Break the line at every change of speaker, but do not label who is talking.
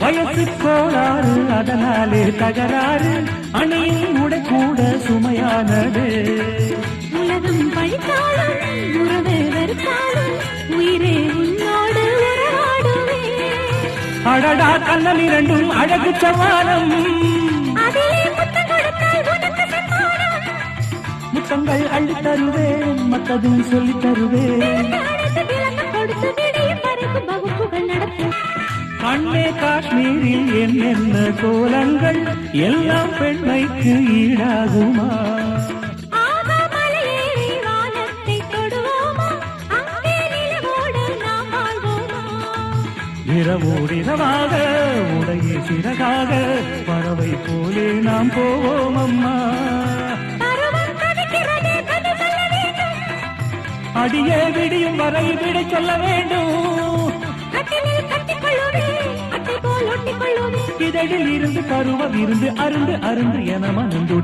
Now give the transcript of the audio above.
வயசு கோளாறு அதனாலே தகராறு அணையும் உடைக்கூட சுமையானது.
உலகம் பழித்தாலும் உறவே வெறுத்தாலும் உயிரே உன்னோடு
அடடா கண்ணல் இரண்டும் அழகு
சமானம்.
முத்தங்கள் அள்ளி தருவேன் மற்றதும் சொல்லி தருவேன் கண்ணே காஷ்மீரில் என்னென்ன கோலங்கள்? எல்லாம் பெண்மைக்கு ஈடாகுமா? இரவோடிரவாக உடைய சிறகாக பறவை போலே நாம் போவோம் அம்மா அடியே விடியும் வரை விடை சொல்ல வேண்டும். இதழில் இருந்து பருவம் இருந்து அருந்து அருந்து என மனந்துடி